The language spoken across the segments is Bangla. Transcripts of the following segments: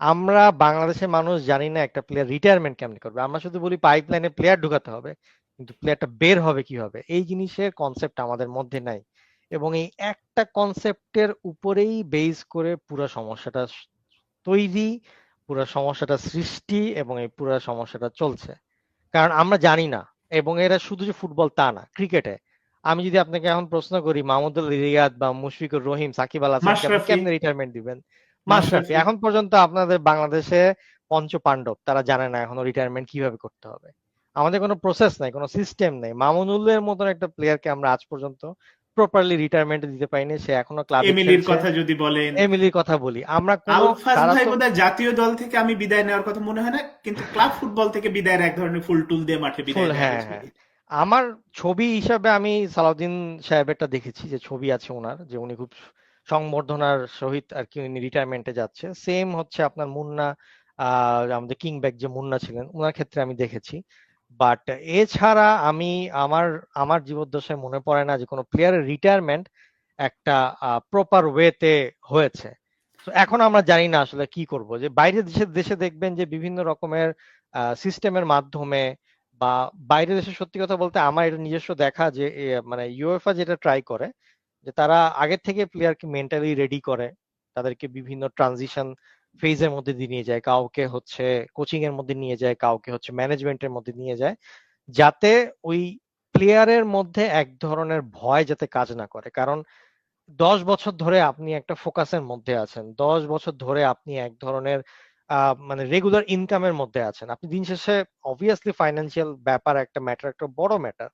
আমরা বাংলাদেশের মানুষ জানি না একটা প্লেয়ার রিটায়ারমেন্ট কেমনে করবে। আমরা শুধু বলি পাইপলাইনে প্লেয়ার ঢুকাতে হবে কিন্তু প্লেয়ারটা বের হবে কীভাবে? এই জিনিসের কনসেপ্ট আমাদের মধ্যে নাই। এবং এই একটা কনসেপ্টের উপরেই বেস করে পুরো সমস্যাটা তৈরি পুরো সমস্যাটা সৃষ্টি এবং এই পুরো সমস্যাটা চলছে। কারণ আমরা জানি না এবং এরা শুধু যে ফুটবল তা না ক্রিকেটে আমি যদি আপনাকে এখন প্রশ্ন করি মাহমুদুল রিয়াদ বা মুশফিকুর রহিম সাকিব আল মাশরাফি। কেমনে রিটায়ারমেন্ট দিবেন? মাশরাফি। এখন পর্যন্ত আপনাদের বাংলাদেশে পঞ্চ পাণ্ডব তারা জানে না এখনও রিটায়ারমেন্ট কীভাবে করতে হবে। আমাদের কোনো প্রসেস নাই কোনো সিস্টেম নেই। মামুনুলের মতন একটা প্লেয়ারকে আমরা আজ পর্যন্ত প্রপারলি রিটায়ারমেন্ট দিতে পারিনি সে এখনও ক্লাবে এমিলির কথা যদি বলেন। এমিলির কথা বলি। আমরা কোনো আলফাজ ভাই বোধহয় জাতীয় দল থেকে আমি বিদায় নেওয়ার কথা মনে হয় না কিন্তু ক্লাব ফুটবল থেকে বিদায়ের এক ধরনের ফুল টুল দিয়ে মাঠে বিদায় ফুল হ্যাঁ হ্যাঁ। আমার ছবি হিসাবে আমি সালাউদ্দিন সাহেবেরটা দেখেছি যে ছবি আছে ওনার যে উনি খুব সংবর্ধনার সহিত আর কি উনি রিটায়ারমেন্টে যাচ্ছে। সেম হচ্ছে আপনার মুন্না আমাদের কিং ব্যাক যে মুন্না ছিলেন ওনার ক্ষেত্রে আমি দেখেছি। বাট এছাড়া আমি আমার আমার জীবদ্দশায় মনে পড়ে না যে কোনো প্লেয়ারের রিটায়ারমেন্ট একটা প্রপার ওয়েতে হয়েছে। এখন আমরা জানি না আসলে কি করব। যে বাইরের দেশে দেশে দেখবেন যে বিভিন্ন রকমের সিস্টেমের মাধ্যমে বা বাইরের দেশে সত্যি কথা বলতে আমার এটা নিজস্ব দেখা যে মানে ইউএফএ যেটা ট্রাই করে যে তারা আগের থেকে প্লেয়ারকে মেন্টালি রেডি করে, তাদেরকে বিভিন্ন ট্রানজিশন ফেজের মধ্যে দিয়ে নিয়ে যায়, কাউকে হচ্ছে কোচিং এর মধ্যে নিয়ে যায়, কাউকে হচ্ছে ম্যানেজমেন্টের মধ্যে নিয়ে যায়, যাতে ওই প্লেয়ারের মধ্যে এক ধরনের ভয় যাতে কাজ না করে। কারণ দশ বছর ধরে আপনি একটা ফোকাসের মধ্যে আছেন, দশ বছর ধরে আপনি এক ধরনের মানে রেগুলার ইনকামের মধ্যে আছেন। আপনি দিন শেষে অবভিয়াসলি ফাইন্যান্সিয়াল ব্যাপার একটা ম্যাটার একটা বড় matter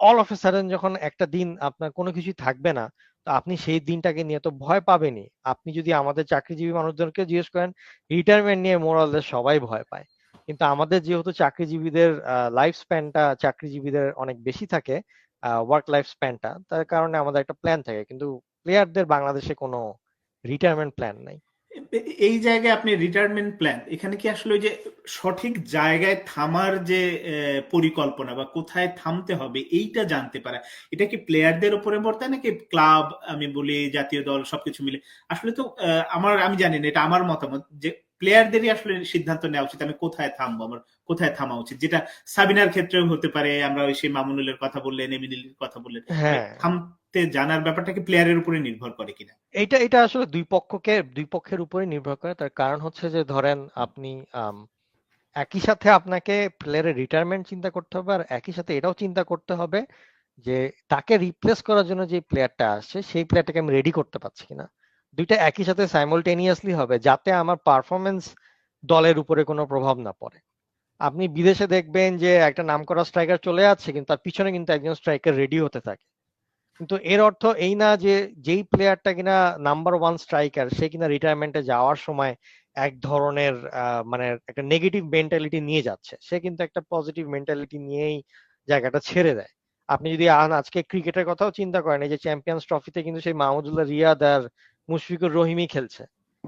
all of a sudden যখন একটা দিন আপনার কোনো কিছুই থাকবে না, তো আপনি সেই দিনটাকে নিয়ে তো ভয় পাবেনই। আপনি যদি আমাদের চাকরিজীবী মানুষদেরকে জিজ্ঞেস করেন রিটায়ারমেন্ট নিয়ে মোরালদের সবাই ভয় পায়। কিন্তু আমাদের যেহেতু চাকরিজীবীদের লাইফ স্প্যানটা চাকরিজীবীদের অনেক বেশি থাকে ওয়ার্ক লাইফ স্প্যানটা তার কারণে আমাদের একটা প্ল্যান থাকে। কিন্তু প্লেয়ারদের বাংলাদেশে কোনো রিটায়ারমেন্ট প্ল্যান নাই। এই জায়গায় আপনি রিটায়ারমেন্ট প্ল্যান এখানে কি আসলে যে সঠিক জায়গায় থামার যে পরিকল্পনা বা কোথায় থামতে হবে এইটা জানতে পারা এটা কি প্লেয়ারদের উপরে বর্তায় নাকি ক্লাব আমি বলি জাতীয় দল সবকিছু মিলে? আসলে তো আমার আমি জানি না এটা আমার মতামত যে প্লেয়ারদেরই আসলে সিদ্ধান্ত নেওয়া উচিত আমি কোথায় থামবো আমার কোথায় থামা উচিত? যেটা সাবিনার ক্ষেত্রেও হতে পারে আমরা ওই সেই মামুনুলের কথা বললেন এমিনের কথা বললেন হ্যাঁ জানার ব্যাপারটা কি প্লেয়ারের উপরে নির্ভর করে কিনা। এটা এটা আসলে দুই পক্ষকে, দুই পক্ষের উপরে নির্ভর করে। তার কারণ হচ্ছে যে ধরেন আপনি একই সাথে আপনাকে প্লেয়ারের রিটায়ারমেন্ট চিন্তা করতে হবে আর একই সাথে এটাও চিন্তা করতে হবে যে তাকে রিপ্লেস করার জন্য যে প্লেয়ারটা আসছে, সেই প্লেয়ারটাকে আমি রেডি করতে পারছি কিনা। দুইটা একই সাথে সাইমultaneously হবে যাতে আমার পারফরমেন্স দলের উপরে কোনো প্রভাব না পড়ে। আপনি বিদেশে দেখবেন যে একটা নাম করা স্ট্রাইকার চলে যাচ্ছে কিন্তু তার পিছনে কিন্তু একজন স্ট্রাইকার রেডি হতে থাকে। কিন্তু এর অর্থ এই না যে যেই প্লেয়ারটা কিনা নাম্বার ওয়ান স্ট্রাইকার সে কিনা রিটায়ারমেন্টে যাওয়ার সময় এক ধরনের মানে একটা নেগেটিভ মেন্টালিটি নিয়ে যাচ্ছে। সে কিন্তু একটা পজিটিভ মেন্টালিটি নিয়েই জায়গাটা ছেড়ে দেয়। আপনি যদি আন- আজকে ক্রিকেটের কথাও চিন্তা করেন এই যে চ্যাম্পিয়ন্স ট্রফিতে কিন্তু সেই মাহমুদুল্লাহ রিয়াদ আর মুশফিকুর রহিমই খেলছে।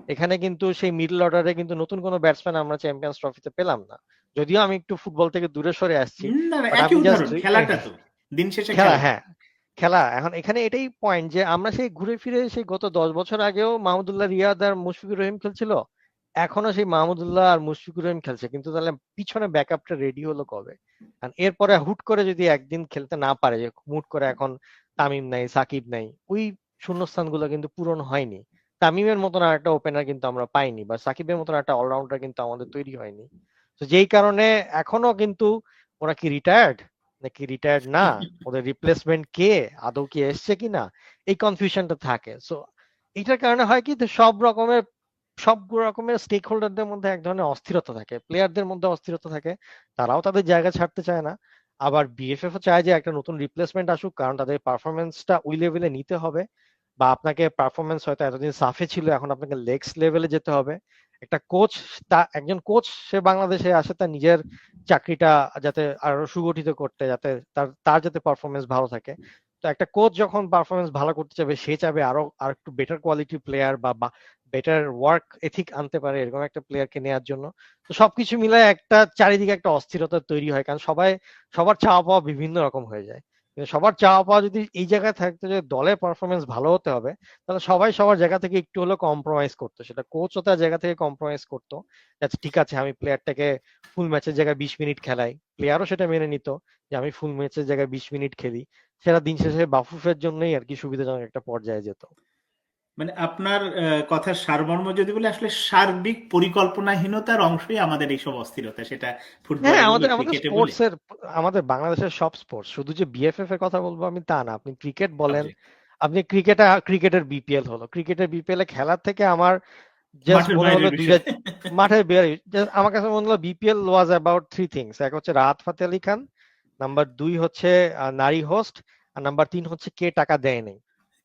এখানে কিন্তু সেই মিডল অর্ডারে কিন্তু নতুন কোনো ব্যাটসম্যান আমরা চ্যাম্পিয়ন্স ট্রফিতে পেলাম না। যদিও আমি একটু ফুটবল থেকে দূরে সরে আসছি খেলা। হ্যাঁ। খেলা। এখন এখানে এটাই পয়েন্ট যে আমরা সেই ঘুরে ফিরে সেই গত দশ বছর আগেও মাহমুদুল্লাহ রিয়াদ আর মুশফিকুর রহিম খেলছিল। এখনও সেই মাহমুদুল্লাহ আর মুশফিকুর রহিম খেলছে। কিন্তু তাহলে পিছনে ব্যাকআপটা রেডি হলো কবে? কারণ এরপরে হুট করে যদি একদিন খেলতে না পারে, যে হুট করে এখন তামিম নাই, সাকিব নাই, ওই শূন্যস্থানগুলো কিন্তু পূরণ হয়নি। তামিমের মতন আর একটা ওপেনার কিন্তু আমরা পাইনি বা সাকিবের মতন একটা অলরাউন্ডার কিন্তু আমাদের তৈরি হয়নি। তো যেই কারণে এখনও কিন্তু ওরা কি রিটায়ার্ড নাকি রিটায়ার্ড না? ওদের রিপ্লেসমেন্ট কে? আদৌ কি এসছে কিনা? এই কনফিউশনটা থাকে। সো এটার কারণে হয় কি সব রকমের সব রকমের স্টেক হোল্ডারদের মধ্যে এক ধরনের অস্থিরতা থাকে। প্লেয়ারদের মধ্যে অস্থিরতা থাকে। তারাও তাদের জায়গা ছাড়তে চায় না। আবার বিএফএফ চায় যে একটা নতুন রিপ্লেসমেন্ট আসুক, কারণ তাদের পারফরমেন্সটা ওই লেভেলে নিতে হবে। বা আপনাকে পারফরমেন্স হয়তো এতদিন সাফে ছিল, এখন আপনাকে লেগস লেভেলে যেতে হবে। একটা কোচ তা একজন কোচ সে বাংলাদেশে আসে, তার নিজের চাকরিটা যাতে আরও সুগঠিত করতে, যাতে তার তার যাতে পারফরমেন্স ভালো থাকে। তো একটা কোচ যখন পারফরমেন্স ভালো করতে চাবে সে চাবে আরও, আর একটু বেটার কোয়ালিটি প্লেয়ার বা বেটার ওয়ার্ক এথিক আনতে পারে, এরকম একটা প্লেয়ারকে নেওয়ার জন্য। তো সবকিছু মিলে একটা, চারিদিকে একটা অস্থিরতা তৈরি হয়, কারণ সবাই, সবার চাওয়া পাওয়া বিভিন্ন রকম হয়ে যায়। সবার চাওয়া পাওয়া যদি এই জায়গায় থাকতো যে দলের পারফরমেন্স ভালো হতে হবে, তাহলে সবাই সবার জায়গা থেকে একটু হলেও কম্প্রোমাইজ করতো। সেটা কোচও তার জায়গা থেকে কম্প্রোমাইজ করতো। ঠিক আছে, আমি প্লেয়ারটাকে ফুল ম্যাচের জায়গায় বিশ মিনিট খেলাই। প্লেয়ারও সেটা মেনে নিত যে আমি ফুল ম্যাচের জায়গায় বিশ মিনিট খেলি। সেটা দিন শেষে বাফুফের জন্যই আর কি সুবিধাজনক একটা পর্যায়ে যেত। মানে আপনার কথার সারমর্ম যদি বলে আসলে সার্বিক পরিকল্পনাহীনতার অংশই আমাদের এইসব অস্থিরতা সেটা ফুটবল হ্যাঁ আমাদের আমাদের ক্রিকেটে বলি। স্পোর্টস এর আমাদের বাংলাদেশের সব স্পোর্টস শুধু যে বিএফএফ এর কথা বলব আমি তা না। আপনি ক্রিকেট বলেন আপনি ক্রিকেটে ক্রিকেটের বিপিএল হলো। ক্রিকেটের বিপিএল এ খেলার থেকে আমার জাস্ট মনে হলো দুইটা মাঠের বের আমার কাছে মনে হলো BPL was about three things এক হচ্ছে রাহাত ফাতে আলী খান নাম্বার দুই হচ্ছে নারী হোস্ট আর নাম্বার তিন হচ্ছে কে টাকা দেয় নাই।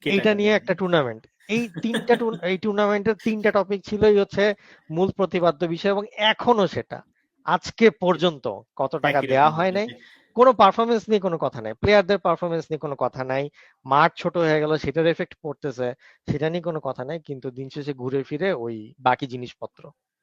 কে এইটা নিয়ে একটা টুর্নামেন্ট এই তিনটা এই টুর্নামেন্টের তিনটা টপিক ছিলই হচ্ছে মূল প্রতিপাদ্য বিষয় এবং এখনও সেটা। আজকে পর্যন্ত কত টাকা দেওয়া হয় নাই। কোনো পারফরমেন্স নিয়ে কোনো কথা নাই। প্লেয়ারদের পারফরমেন্স নিয়ে কোনো কথা নাই। মাঠ ছোট হয়ে গেল সেটার এফেক্ট পড়তেছে সেটা নিয়ে কোনো কথা নাই। কিন্তু দিন শেষে ঘুরে ফিরে ওই বাকি জিনিসপত্র।